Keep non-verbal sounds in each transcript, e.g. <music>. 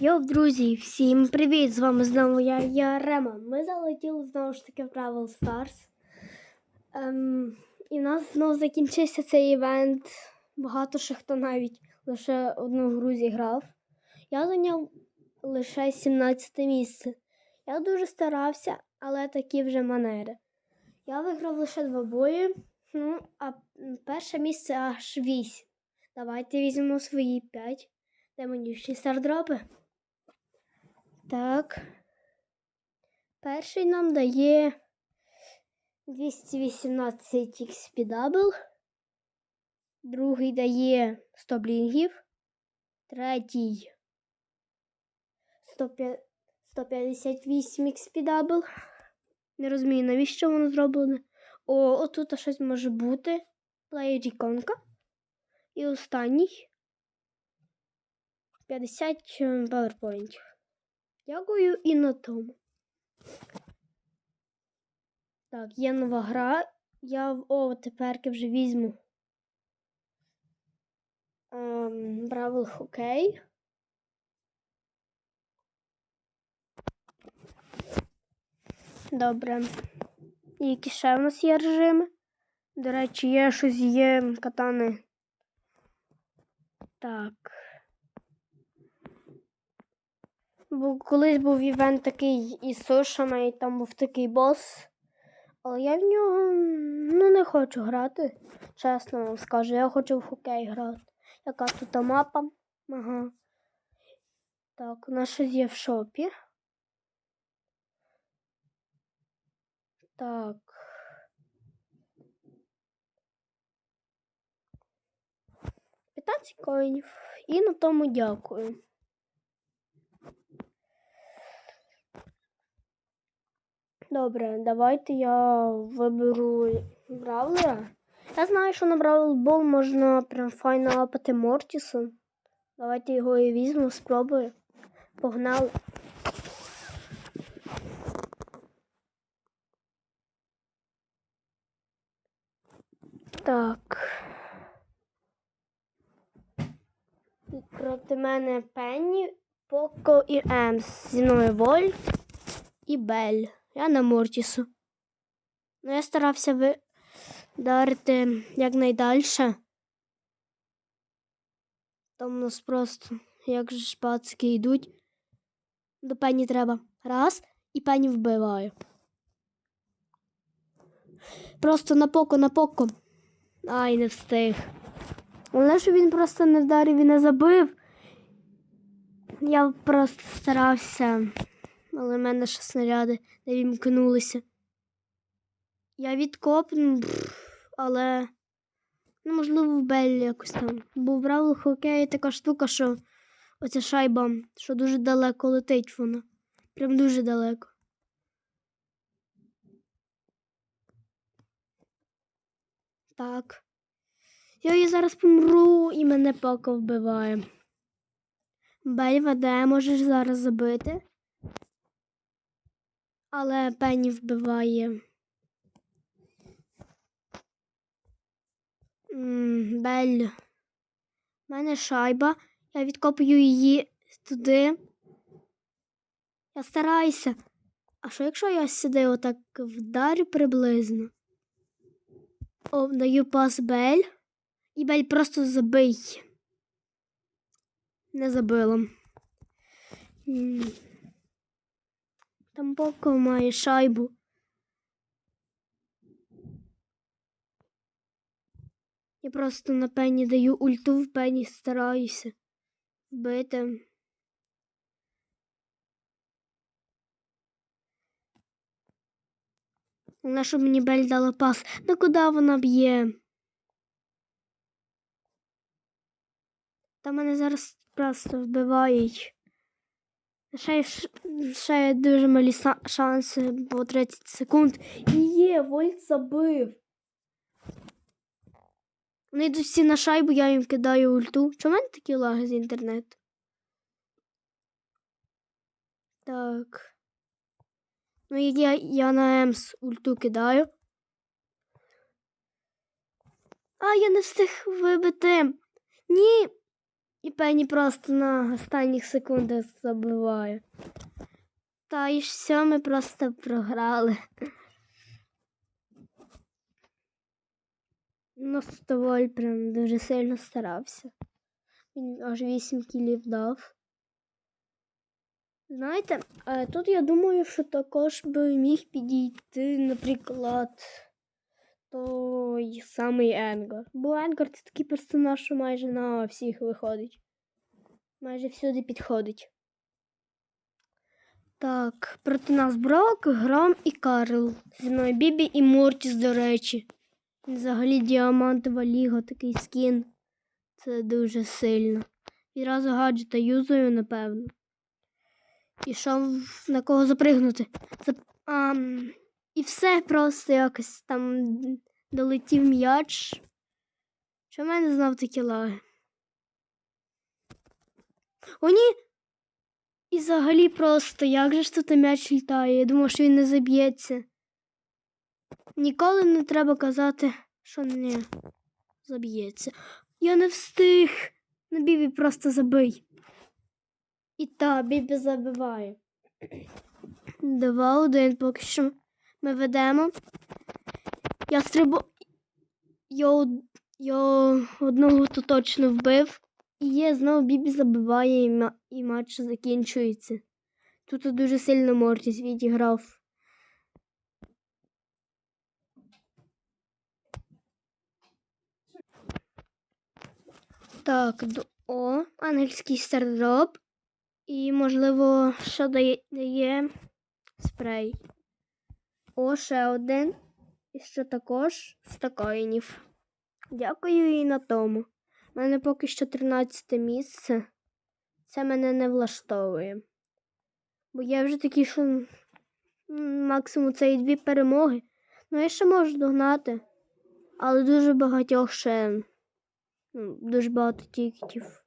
Йоу, друзі, всім привіт! З вами знову я, я Рема. Ми залетіли знову ж таки в Travel Stars. Ем, і в нас знову закінчився цей івент. Багато ще хто навіть лише одну гру зіграв. Я зайняв лише 17 місце. Я дуже старався, але такі вже манери. Я виграв лише два бої, ну, а перше місце аж 8. Давайте візьмемо свої 5 демонічні стардропи. Так. Перший нам дає 218 XP Другий дає 100 блінгів. Третій 158 XP Не розумію, навіщо воно зроблене. О, отут щось може бути. Плеєр іконка. І останній 50 PowerPoint. Дякую і на тому. Так, є нова гра. Я в- о, тепер вже візьму. Ем, Бравл хокей. Добре. І які ще в нас є режими? До речі, є щось є катани. Так. Бо колись був івент такий із сушами, і там був такий бос. Але я в нього ну, не хочу грати. Чесно вам скажу, я хочу в хокей грати. Яка тут мапа? Ага. Так, нас щось є в шопі. Так. П'ятнадцять коїнів. І на тому дякую. Добре, давайте я виберу Бравлера. Я знаю, що на Бравл Бол можна прям файно лапати Мортісом. Давайте його і візьму, спробую. Погнали. Так. Проти мене Пенні, Поко і Емс. Зі мною Вольт і Бель. Я на Мортісу. Ну, я старався вдарити якнайдальше. Там у нас просто, як же ж йдуть. До пені треба. Раз, і пені вбиваю. Просто на поко, на поко. Ай, не встиг. Але що він просто не вдарив і не забив. Я просто старався. Але в мене ще снаряди не вімкнулися. Я відкопну, але ну, можливо, в Беллі якось там. Бо в Бравл хокеї така штука, що оця шайба, що дуже далеко летить вона. Прям дуже далеко. Так. Я її зараз помру і мене поко вбиває. Бель веде, можеш зараз забити. Але Пенні вбиває. Бель. У мене шайба. Я відкопую її туди. Я стараюся. А що якщо я сюди отак вдарю приблизно? О, даю пас Бель. І Бель просто забий. Не забила. Там Поко має шайбу. Я просто на пені даю ульту в пені, стараюся вбити. Вона щоб мені Бель дала пас. Ну куди вона б'є? Та мене зараз просто вбивають. Ще, ще дуже малі шанси, бо 30 секунд. І є, Вольт забив. Вони йдуть всі на шайбу, я їм кидаю ульту. Чому в мене такі лаги з інтернету? Так. Ну, я, я на Емс ульту кидаю. А, я не встиг вибити. Ні. І Пенні просто на останніх секундах забиває. Та і все, ми просто програли. Ну, Стоволь прям дуже сильно старався. Він аж 8 кілів дав. Знаєте, е, тут я думаю, що також би міг підійти, наприклад, той самий Енгар. Бо Енгар це такий персонаж, що майже на всіх виходить. Майже всюди підходить. Так, проти нас Брок, Гром і Карл. Зі мною Бібі і Мортіс, до речі. Взагалі діамантова ліга, такий скін. Це дуже сильно. Відразу гаджета юзаю, напевно. Ішов на кого запригнути. Зап... А, і все просто якось там долетів м'яч. Що в мене знов такі лаги. О, ні! І взагалі просто, як же ж тут м'яч літає? Я думав, що він не заб'ється. Ніколи не треба казати, що не заб'ється. Я не встиг. На Бібі просто забий. І та, Бібі забиває. Два один поки що ми ведемо. Я стрибу. Од- я одного то точно вбив. І є знову Бібі забиває, і, ма- і матч закінчується. Тут дуже сильно Мортіс відіграв. Так, о, ангельський стардроп. І, можливо, що дає, дає спрей. О, ще один. І ще також стакоїнів. Дякую і на тому. У мене поки що 13 місце. Це мене не влаштовує. Бо я вже такі, що максимум це і дві перемоги. Ну, я ще можу догнати. Але дуже багатьох ще. Ну, дуже багато тікетів.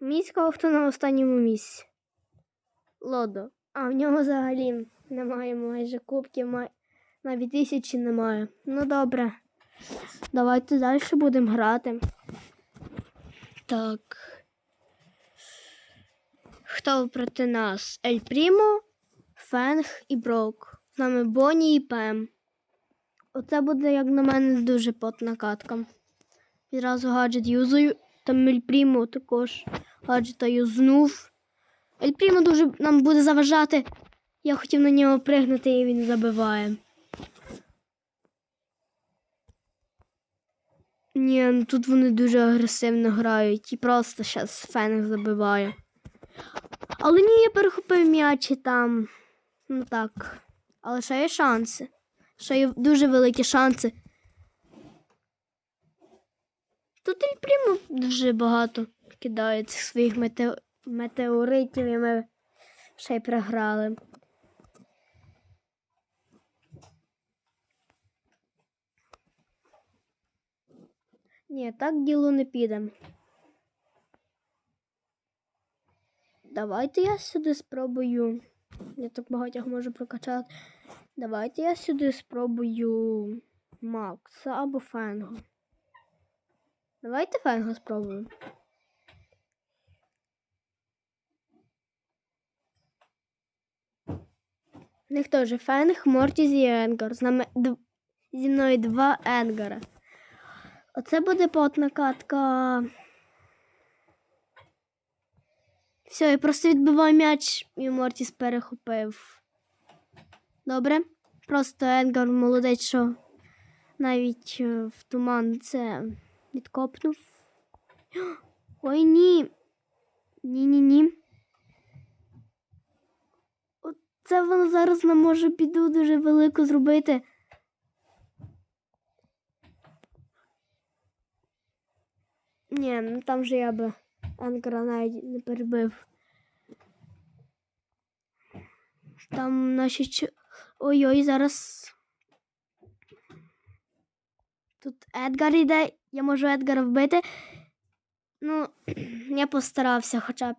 Міська хто на останньому місці. Лодо. А в нього взагалі немає майже кубків, май... навіть тисячі немає. Ну добре. Давайте далі будемо грати. Так. Хто проти нас? Ель Прімо, Фенг і Брок. З нами Бонні і Пем. Оце буде, як на мене, дуже потна катка. Відразу гаджет юзаю. Там Ель Прімо також гаджета юзнув. Ель Прімо дуже нам буде заважати. Я хотів на нього пригнути і він забиває. Ні, ну тут вони дуже агресивно грають і просто зараз Фенг забиває. Але ні, я перехопив м'яч і там. Ну так. Але ще є шанси. Ще є дуже великі шанси. Тут Ель Прімо дуже багато кидає цих своїх мете... метеоритів і ми ще й програли. Ні, так діло не піде. Давайте я сюди спробую. Я так багатьох можу прокачати. Давайте я сюди спробую Макса або Фенго. Давайте Фенго спробуємо. В них теж Фенг, Мортіс і Енгар. З нами зі мною два Енгара. Оце буде потна катка. Все, я просто відбиваю м'яч і Мортіс перехопив. Добре. Просто Енгар молодець, що навіть е, в туман це відкопнув. <gasps> Ой, ні. Ні-ні-ні. Оце воно зараз нам може біду дуже велику зробити. Ні, ну там же я би Анкера навіть не перебив. Там наші ч... Ой-ой, зараз. Тут Едгар йде, я можу Едгара вбити. Ну, <clears throat> я постарався хоча б.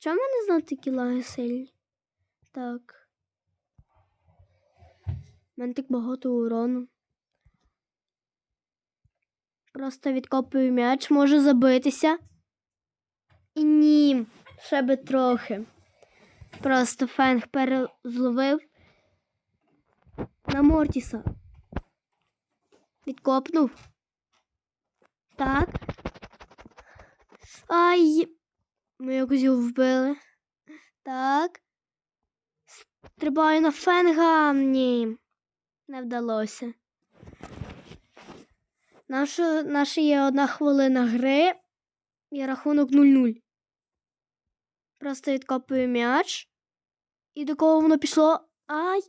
Чому мене знов такі лаги сильні? Так. У мене так багато урону. Просто відкопую м'яч, може забитися. І ні, ще би трохи. Просто фенг перезловив на Мортіса. Відкопнув. Так. Ай. Ми якось його вбили. Так. Стрибаю на фенга. Ні. Не вдалося. Наша, наша є одна хвилина гри і рахунок 0-0. Просто відкопую м'яч. І до кого воно пішло? Ай!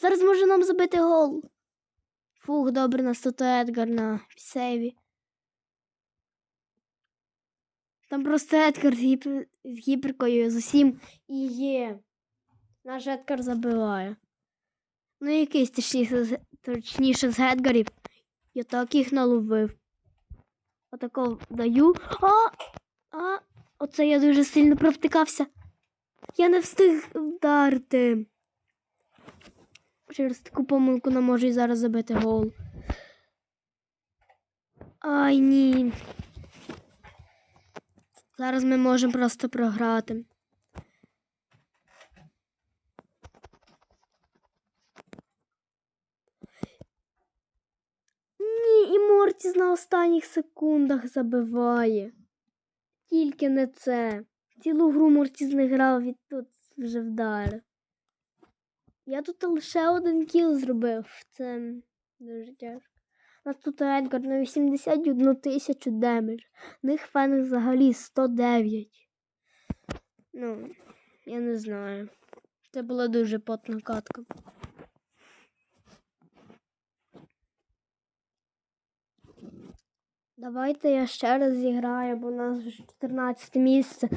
Зараз може нам забити гол. Фух, добре, нас тут Едгар на сейві. Там просто Едгар з, гіпер... з гіперкою з усім і є. Наш Едгар забиває. Ну, якийсь точніше, точніше з Едгарів. Я так їх наловив. Отако даю. А! А! Оце я дуже сильно провтикався. Я не встиг вдарити. Через таку помилку не можу і зараз забити гол. Ай ні. Зараз ми можемо просто програти. Ні, на останніх секундах забиває. Тільки не це. Цілу гру Мортіс не грав і тут вже вдарив. Я тут лише один кіл зробив. Це дуже тяжко. У нас тут Едгар на 81 тисячу демедж. В них фенг взагалі 109. Ну, я не знаю. Це була дуже потна катка. Давайте я ще раз зіграю, бо у нас вже 14 місце.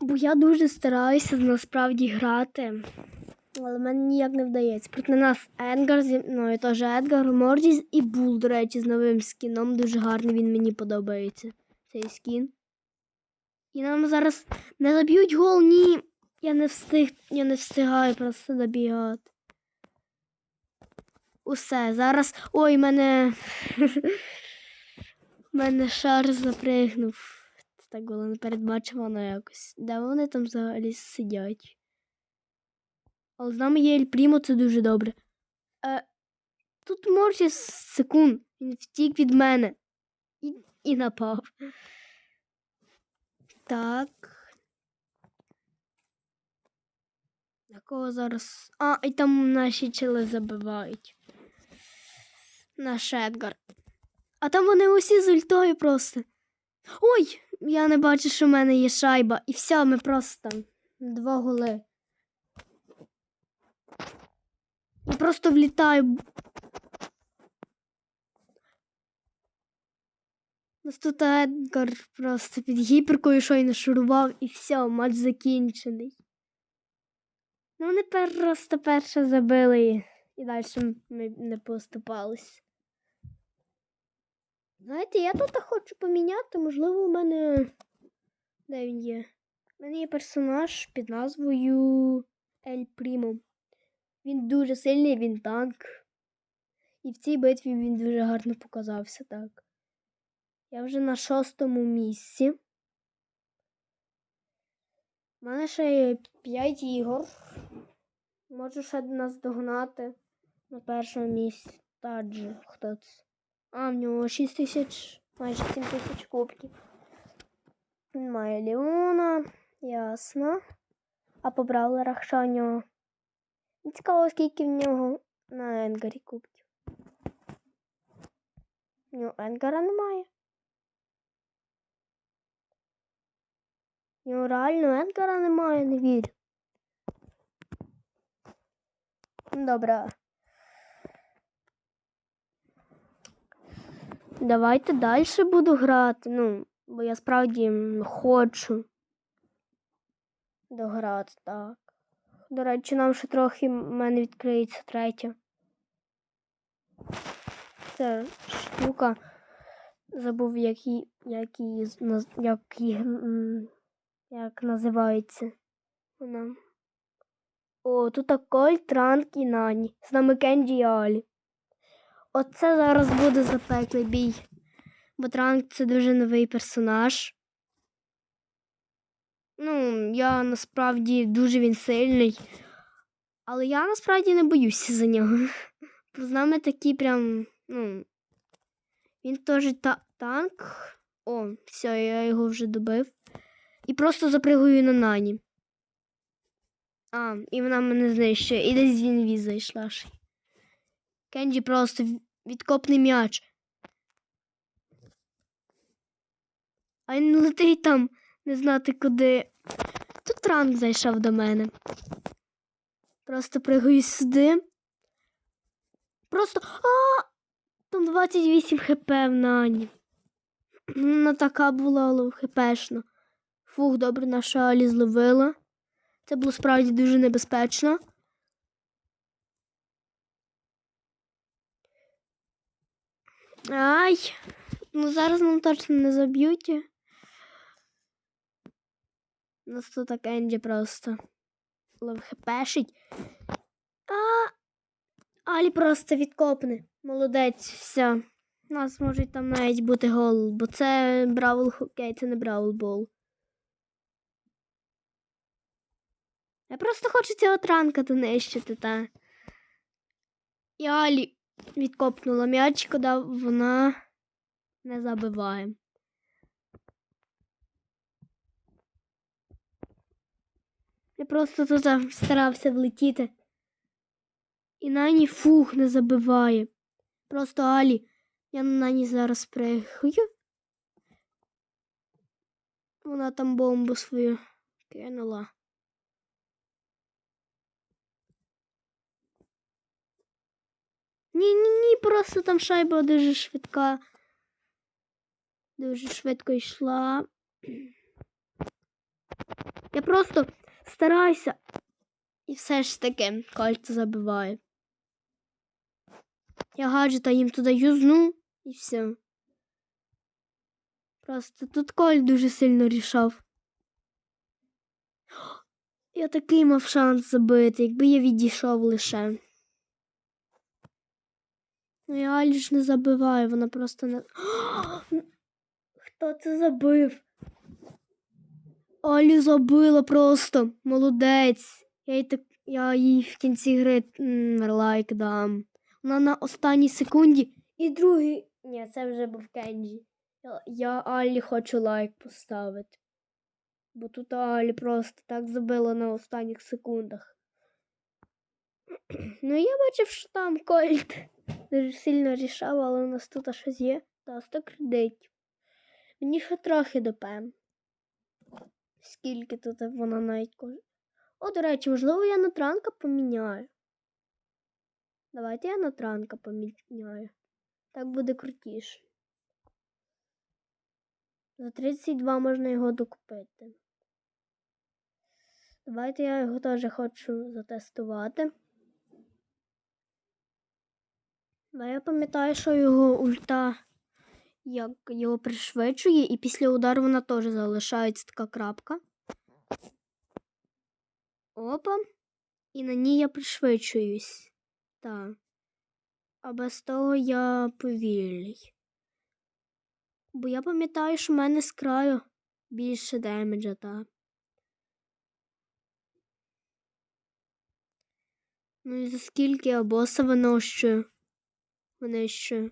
Бо я дуже стараюся насправді грати. Але в мене ніяк не вдається. Проти нас Енгар зі мною теж Едгар, Мордіс і Бул, до речі, з новим скіном. Дуже гарний він мені подобається. Цей скін. І нам зараз не заб'ють гол, ні. Я не встиг, я не встигаю просто добігати. Усе, зараз. Ой, мене. <laughs> мене шар запригнув. Це так було непередбачувано якось. Де вони там взагалі сидять? Але з нами є Ель Прімо, це дуже добре. Е, тут Морсіс секунд. Він втік від мене. І, і напав. Так. На кого зараз. А, і там наші чили забивають. Наш Едгар. А там вони усі з ультою просто. Ой! Я не бачу, що в мене є шайба. І все, ми просто. Два голи. Я просто влітаю. Нас тут Едгар просто під гіперкою щойно шурував і все, матч закінчений. Ну, вони просто перше забили і далі ми не поступались. Знаєте, я тут хочу поміняти, можливо, у мене. Де він є? У мене є персонаж під назвою Ель Прімо. Він дуже сильний, він танк. І в цій битві він дуже гарно показався, так. Я вже на шостому місці. У мене ще є 5 ігор. Можу ще нас догнати на першому місці. Таджі, хто це? А, в нього 6 тисяч, майже 7 тисяч кубків. Має Леона, ясно. А по бравлерах що у нього? Цікаво, скільки в нього на Енгарі кубків. В нього Енгара немає. В нього реально Енгара немає, не вірю. Добре. Давайте далі буду грати. Ну, бо я справді хочу дограти, так. До речі, нам ще трохи в мене відкриється третя. Це штука. Забув, як її, як її, як її, як називається вона. О, тут Коль, Транк і Нані. З нами Кенджі і Алі. Оце зараз буде запеклий бій. бо Транк це дуже новий персонаж. Ну, я насправді дуже він сильний. Але я насправді не боюся за нього. <laughs> З нами такі прям, ну. Він теж та танк. О, все, я його вже добив. І просто запригую на нані. А, і вона мене знищує. І десь з інвіз зайшла. Кенджі просто відкопний м'яч. А він летить там, не знати куди. Тут ранг зайшов до мене. Просто пригаю сюди. Просто. А! Там 28 хп в нані. Вона така була лов хпшна. Фух, добре, наша Алі зловила. Це було справді дуже небезпечно. Ай, ну зараз нам точно не заб'ють. У нас тут так Енді просто лов хпшить. А, Алі просто відкопне. Молодець, все. У нас може там навіть бути гол, бо це Бравл Хокей, це не Бравл Бол. Я просто хочу цього транка донищити, та. І Алі відкопнула м'яч, коли вона не забиває. Я просто тут старався влетіти. І Нані фух не забиває. Просто Алі. Я на Нані зараз пригаю. Вона там бомбу свою кинула. Ні, ні, ні, просто там шайба дуже швидка. Дуже швидко йшла. Я просто стараюся. І все ж таки кольця забиває. Я гаджета їм туди юзну і все. Просто тут Коль дуже сильно рішав. Я такий мав шанс забити, якби я відійшов лише. Ну я Алі ж не забиваю, вона просто не. <gasps> Хто це забив? Алі забила просто. Молодець. Я їй, так... я їй в кінці гри лайк дам. Вона на останній секунді і другий. Ні, це вже був Кенджі. Я, я Алі хочу лайк поставити. Бо тут Алі просто так забила на останніх секундах. <clears throat> Ну, я бачив, що там Кольт дуже <laughs> сильно рішав, але у нас тут щось є. Та 100 кредитів. Мені ще трохи до ПМ. Скільки тут вона навіть каже. О, до речі, можливо, я на транка поміняю. Давайте я на транка поміняю. Так буде крутіше. За 32 можна його докупити. Давайте я його теж хочу затестувати. А я пам'ятаю, що його ульта як його пришвидшує, і після удару вона теж залишається така крапка. Опа. І на ній я пришвидшуюсь. Так. А без того я повільний. Бо я пам'ятаю, що в мене з краю більше демеджа, так. Ну і за скільки я боса винощую? Винищую.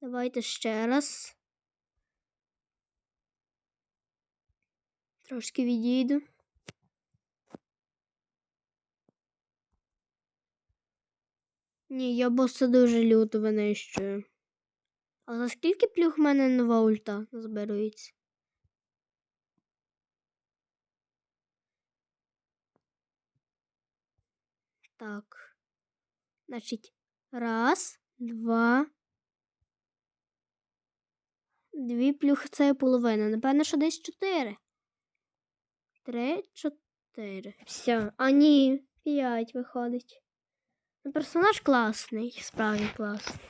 Давайте ще раз. Трошки відійду. Ні, я боса дуже люто винищую. А за скільки плюх в мене нова ульта зберується? Так. Значить, раз, два. Дві плюх це половина. Напевно, що десь чотири. Три, чотири. Все. А ні, п'ять виходить. Ну, персонаж класний, справді класний.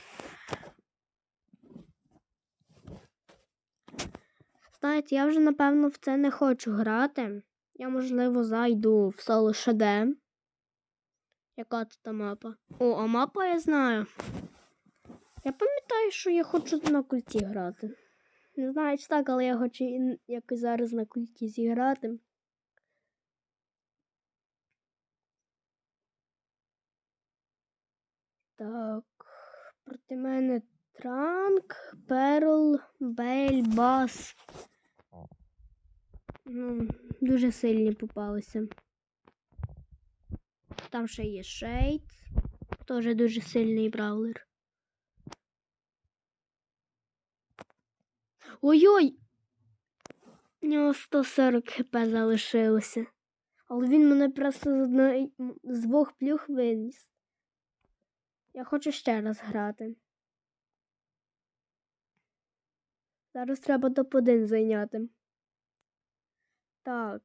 Знаєте, я вже напевно в це не хочу грати. Я, можливо, зайду в соло ШД. Яка тут та мапа? О, а мапа я знаю. Я пам'ятаю, що я хочу на культі грати. Не знаю, чи так, але я хочу якось зараз на культі зіграти. Так, проти мене Транк, Перл, Бель, Бас. Ну, дуже сильні попалися. Там ще є Шейд. Теж дуже сильний бравлер. Ой-ой! У нього 140 хп залишилося. Але він мене просто з, одної, з двох плюх виніс. Я хочу ще раз грати. Зараз треба топ-1 зайняти. Так.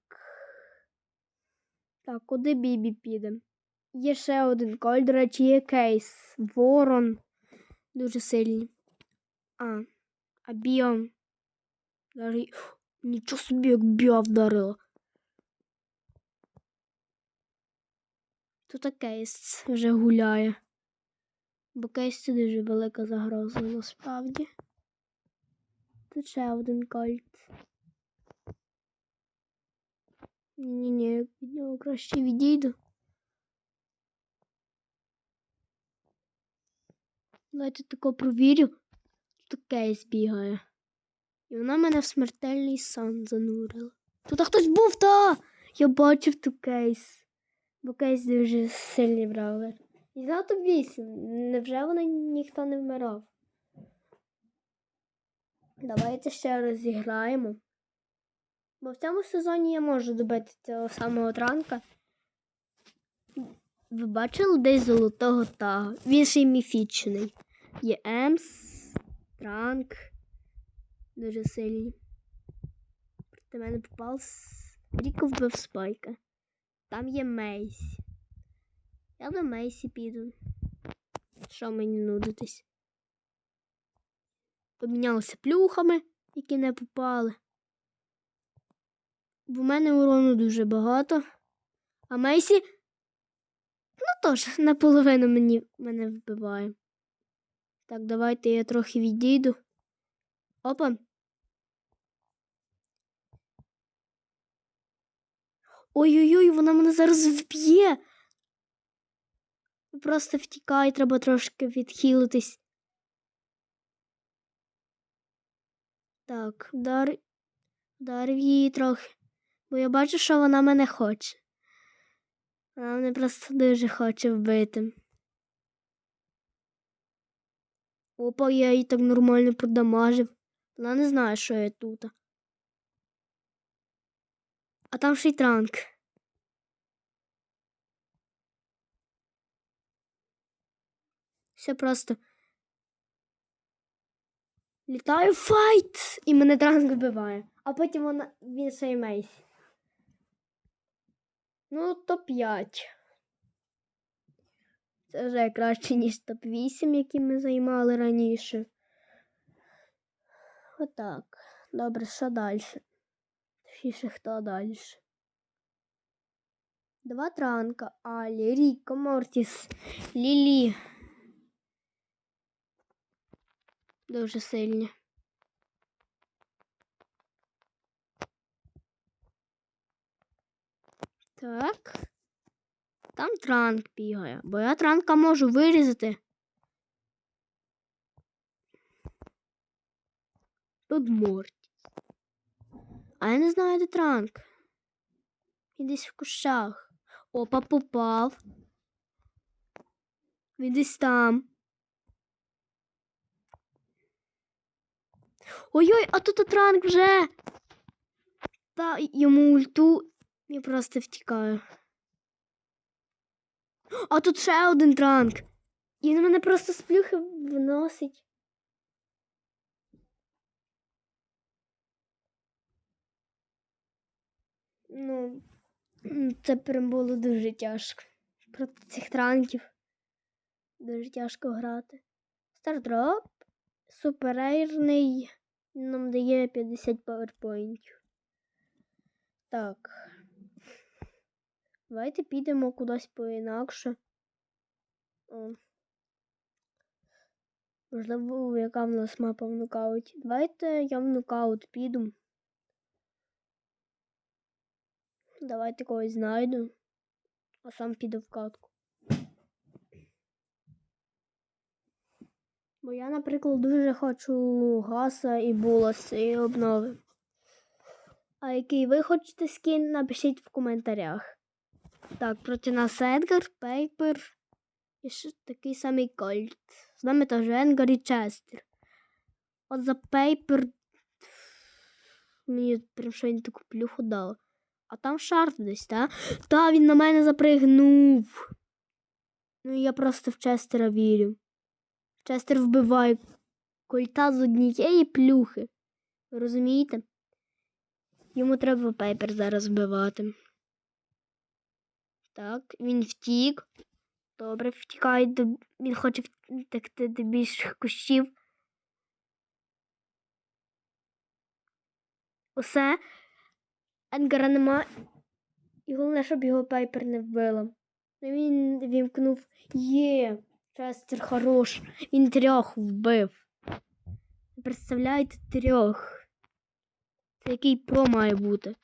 Так, куди Бібі піде? Є ще один коль, до речі, є кейс. Ворон. Дуже сильний. А, а біом. Даже... Нічого собі, як біа вдарила. Тут кейс вже гуляє. Бо кейс це дуже велика загроза насправді. Тут ще один кольт. Ні-ні-ні, від нього краще відійду. Давайте тако провірю. Тут кейс бігає. І вона мене в смертельний сон занурила. Тут хтось був, та! Я бачив ту кейс. Бо кейс дуже сильний бравлер. І за топ 8. Невже вони ніхто не вмирав? Давайте ще раз зіграємо. Бо в цьому сезоні я можу добити цього самого транка. Ви бачили десь золотого тага? Він ще й міфічний. Є Емс, Транк. Дуже сильні. Проти мене попав Ріко вбив спайка. Там є Мейсі. Я до Мейсі піду. Що мені нудитись? Помінялися плюхами, які не попали. Бо в мене урону дуже багато. А Мейсі. Ну тож, наполовину мені мене вбиває. Так, давайте я трохи відійду. Опа. Ой-ой-ой, вона мене зараз вб'є. Просто втікай, треба трошки відхилитись. Так, вдар... вдарив її трохи. Бо я бачу, що вона мене хоче. Вона мене просто дуже хоче вбити. Опа, я її так нормально продамажив. Вона не знає, що я тут. А там ще й транк. Все просто. Літаю файт! І мене транк вбиває. А потім вона він ще й. Ну, топ-5. Це вже краще, ніж топ-8, які ми займали раніше. Отак. Добре, що далі? Точніше, хто далі? Два транка. Алі, Ріко, Мортіс, Лілі. Дуже сильні. Так. Там транк бігає, бо я транка можу вирізати. Тут Морті. А я не знаю, де транк. Він десь в кущах. Опа, попав. Він десь там. Ой-ой, а тут транк вже. Та йому ульту я просто втікаю. А тут ще один транк. І він мене просто з плюхи вносить. Ну, це прям було дуже тяжко. Проти цих транків. Дуже тяжко грати. Стардроп. Суперейрний. Нам дає 50 паверпоінтів. Так. Давайте підемо кудись поінакше. О. Можливо, яка в нас мапа в нокауті. Давайте я в нокаут піду. Давайте когось знайду, а сам піду в катку. Бо я, наприклад, дуже хочу гаса і булас і обнови. А який ви хочете скін, напишіть в коментарях. Так, проти нас Едгар, Пейпер і ще такий самий Кольт. З нами теж Енгар і Честер. От за Пейпер мені прям щось таку плюху дало. А там шарф десь, та? Та, він на мене запригнув. Ну я просто в Честера вірю. Честер вбиває кольта з однієї плюхи. Розумієте? Йому треба пейпер зараз вбивати. Так, він втік. Добре, втікає до. Він хоче втекти до більших кущів. Усе. Едгара нема. І головне, щоб його пейпер не вбила. Ну, Він вімкнув. Є. Честер хорош. Він трьох вбив. Представляєте трьох. Це який про має бути.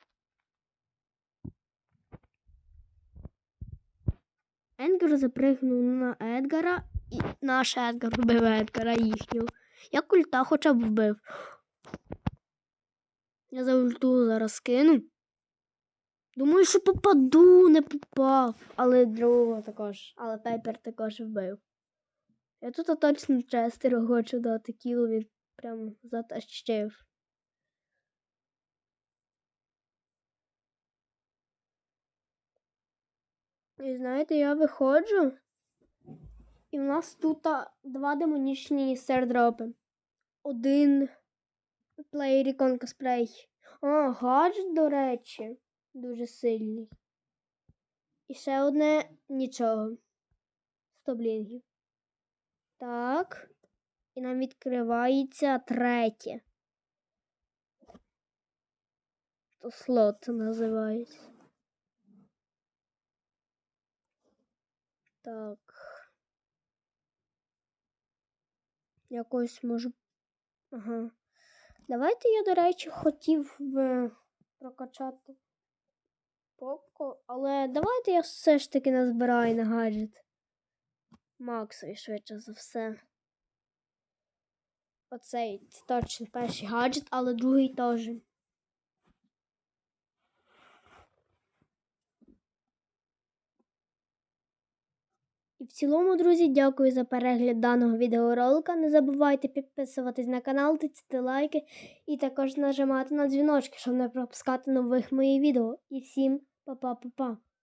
Едгар запригнув на Едгара, і наш Едгар вбив Едгара їхнього. Я культа хоча б вбив. Я за ульту зараз кину. Думаю, що попаду, не попав. Але другого також. Але Пейпер також вбив. Я тут точно Честеру хочу дати кіл, він прям затащив. І знаєте, я виходжу, і в нас тут два демонічні сердропи. Один плеєрі конкосплей. О, гаджет, до речі, дуже сильний. І ще одне нічого. Стоблінгів. Так. І нам відкривається третє. То слот називається. Так. Якось можу. Ага. Давайте я, до речі, хотів би прокачати попку, але давайте я все ж таки назбираю на гаджет. Максові швидше за все. Оцей точно перший гаджет, але другий теж. В цілому, друзі, дякую за перегляд даного відеоролика. Не забувайте підписуватись на канал, тицяти лайки і також нажимати на дзвіночки, щоб не пропускати нових моїх відео. І всім па-па-па-па!